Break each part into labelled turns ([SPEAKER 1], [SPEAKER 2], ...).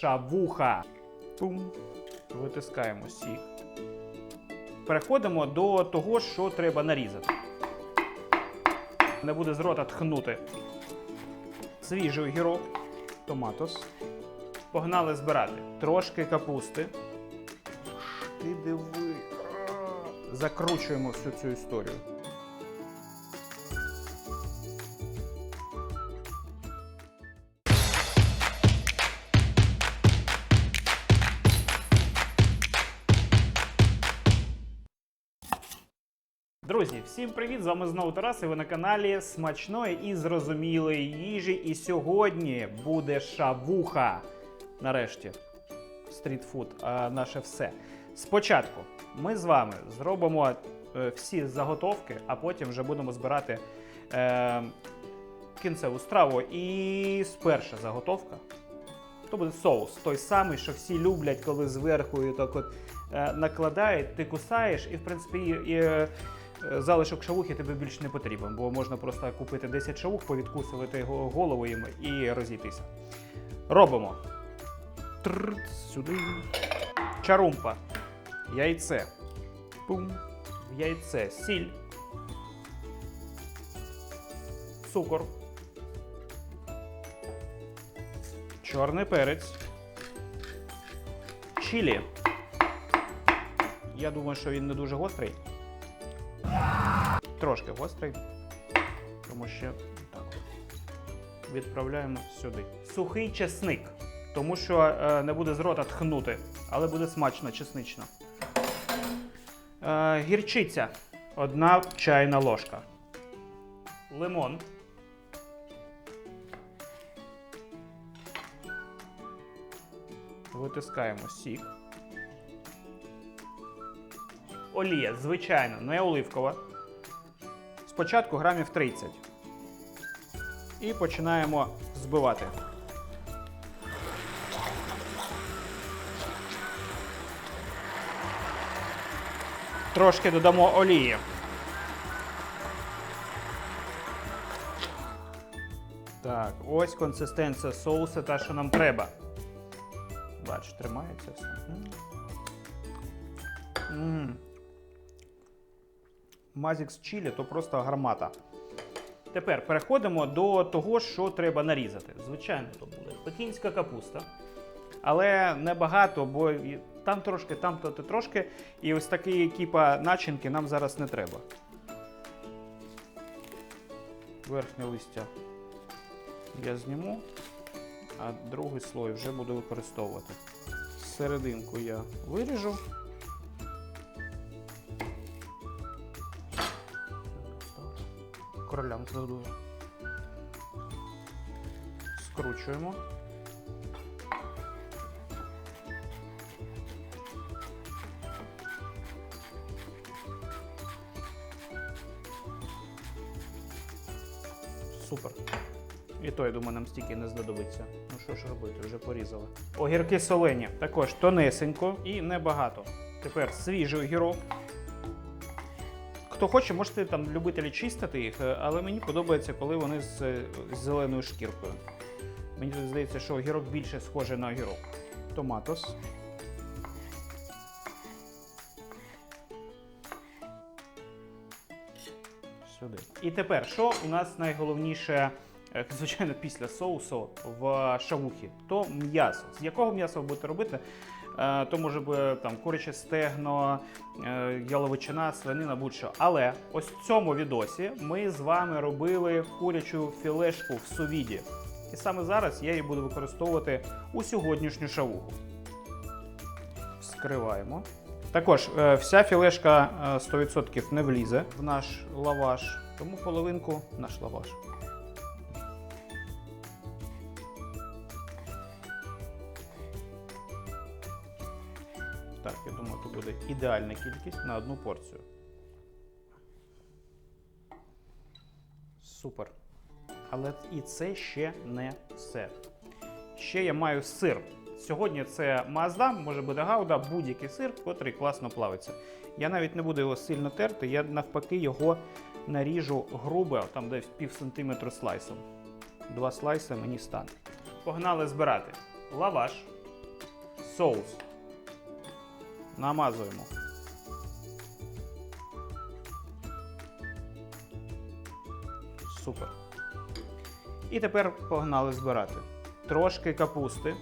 [SPEAKER 1] Шавуха. Пум. Витискаємо сік. Переходимо до того, що треба нарізати. Не буде з рота тхнути. Свіжий огірок, томатос. Погнали збирати. Трошки капусти. Ти диви. Закручуємо всю цю історію. Друзі, всім привіт! З вами знову Тарас, і ви на каналі смачної і зрозумілої їжі. І сьогодні буде шавуха. Нарешті, стрітфуд, а наше все. Спочатку ми з вами зробимо е, всі заготовки, а потім вже будемо збирати е, кінцеву страву. І перша заготовка то буде соус. Той самий, що всі люблять, коли зверху так от е, накладають, ти кусаєш, і в принципі е, залишок шавухи тобі більше не потрібен, бо можна просто купити 10 шавух, повідкусувати го- голову їм і розійтися. Робимо. Трррт, сюди. Чарумпа. Яйце. Пум. Яйце сіль. Цукор. Чорний перець. Чилі. Я думаю, що він не дуже гострий. Трошки гострий. Тому що так. Відправляємо сюди. Сухий чесник. Тому що е, не буде з рота тхнути, але буде смачно, чеснично. Е, гірчиця. Одна чайна ложка. Лимон. Витискаємо сік. Олія, звичайно, не оливкова. Спочатку грамів 30. І починаємо збивати. Трошки додамо олії. Так, ось консистенція соусу, та, що нам треба. Бач, тримається все. М. М. Мазік з чилі то просто гармата. Тепер переходимо до того, що треба нарізати. Звичайно, то буде пекінська капуста. Але небагато, бо там трошки, там то трошки. І ось такі кіпа начинки нам зараз не треба. Верхнє листя я зніму, а другий слой вже буду використовувати. Серединку я виріжу. Королям задую. Скручуємо. Супер. І то, я думаю, нам стільки не знадобиться. Ну що ж робити, вже порізали. Огірки солені також тонесенько і небагато. Тепер свіжий огірок. Хто хоче, можете там любителі чистити їх, е, але мені подобається, коли вони з, е, з зеленою шкіркою. Мені тут здається, що огірок більше схожий на огірок. Томатос. Сюди. І тепер, що у нас найголовніше, е, звичайно, після соусу в шавухі? То м'ясо. З якого м'яса ви будете робити? Е, То може бути там куряче стегно, е, яловичина, свинина, будь-що. Але ось в цьому відосі ми з вами робили курячу філешку в сувіді. І саме зараз я її буду використовувати у сьогоднішню шавуху. Вскриваємо. Також е, вся філешка е, 100% не влізе в наш лаваш, тому половинку наш лаваш. Так, я думаю, тут буде ідеальна кількість на одну порцію. Супер. Але і це ще не все. Ще я маю сир. Сьогодні це Мазда, може бути гауда, будь-який сир, котрий класно плавиться. Я навіть не буду його сильно терти, я навпаки його наріжу грубо, там десь пів сантиметру слайсом. Два слайси мені стане. Погнали збирати лаваш, соус. Намазуємо. Супер. І тепер погнали збирати. Трошки капусти.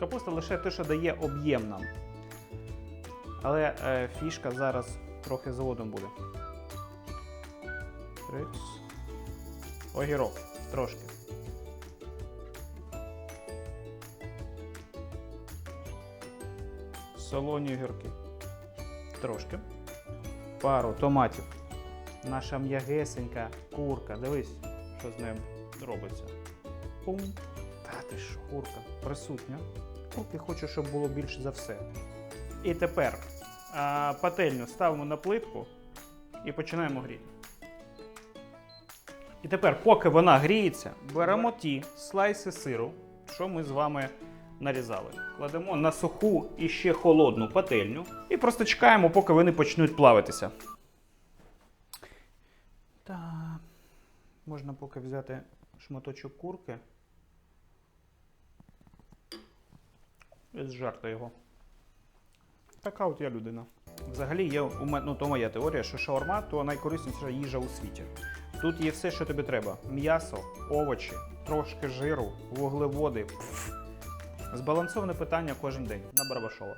[SPEAKER 1] Капуста лише те, що дає об'єм нам. Але е, фішка зараз трохи згодом буде. Огірок. Трошки. Солоні огірки. Трошки. Пару томатів. Наша м'ягесенька курка. Дивись, що з ним робиться. Пум. Та ти ж, курка присутня. Поки хочу, щоб було більше за все. І тепер а, пательню ставимо на плитку і починаємо гріти. І тепер, поки вона гріється, беремо ті слайси сиру, що ми з вами нарізали. Кладемо на суху і ще холодну пательню і просто чекаємо, поки вони почнуть плавитися. Та можна поки взяти шматочок курки. І зжарти його. Така от я людина. Взагалі є у мене, ну, то моя теорія, що шаурма то найкорисніша їжа у світі. Тут є все, що тобі треба: м'ясо, овочі, трошки жиру, вуглеводи. Пф. Збалансоване питання кожен день на Барабашова.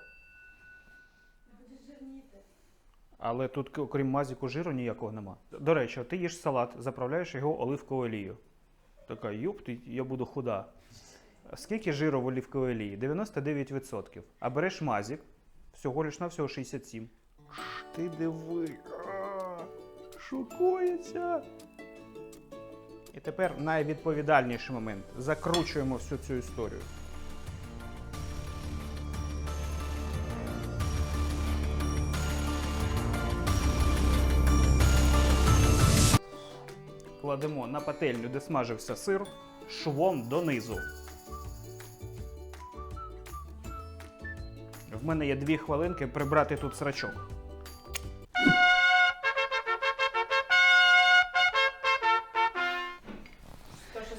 [SPEAKER 1] Але тут, окрім мазіку жиру, ніякого нема. До речі, ти їш салат, заправляєш його оливковою олією. Така, юп, я буду худа. Скільки жиру в оливковій олії? 99%. А береш мазік, всього лиш на всього 67. Ш, Ти диви. а, Шокується. І тепер найвідповідальніший момент. Закручуємо всю цю історію. Кладемо на пательню, де смажився сир, швом донизу. В мене є дві хвилинки прибрати тут срачок.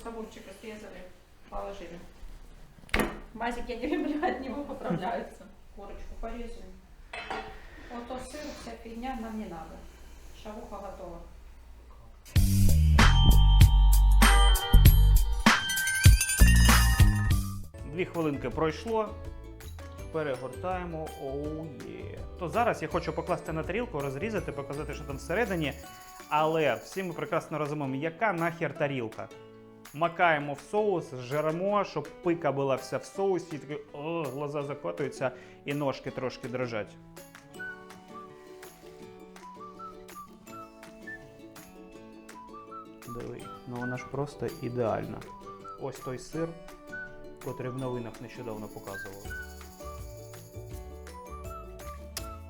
[SPEAKER 2] Огурчика срезали, положили. Мазик я не люблю, от него поправляются. Корочку порезали. Вот то сыр, вся фигня нам не надо. Шавуха готова.
[SPEAKER 1] Дві хвилинки пройшло. Перегортаємо. Оу є. То зараз я хочу покласти на тарілку, розрізати, показати, що там всередині. Але всі ми прекрасно розуміємо, яка нахер тарілка. Макаємо в соус, жиримо, щоб пика була вся в соусі, і такі, о, глаза закотуються і ножки трошки дрожать. Диви, ну вона ж просто ідеальна. Ось той сир, котрий в новинах нещодавно показували.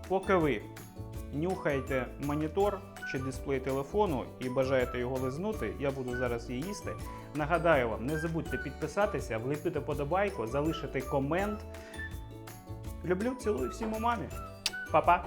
[SPEAKER 1] Поки ви нюхаєте монітор чи дисплей телефону і бажаєте його лизнути, я буду зараз її їсти. Нагадаю вам, не забудьте підписатися, вліпити подобайку, залишити комент. Люблю, цілую всім у мамі. Па-па!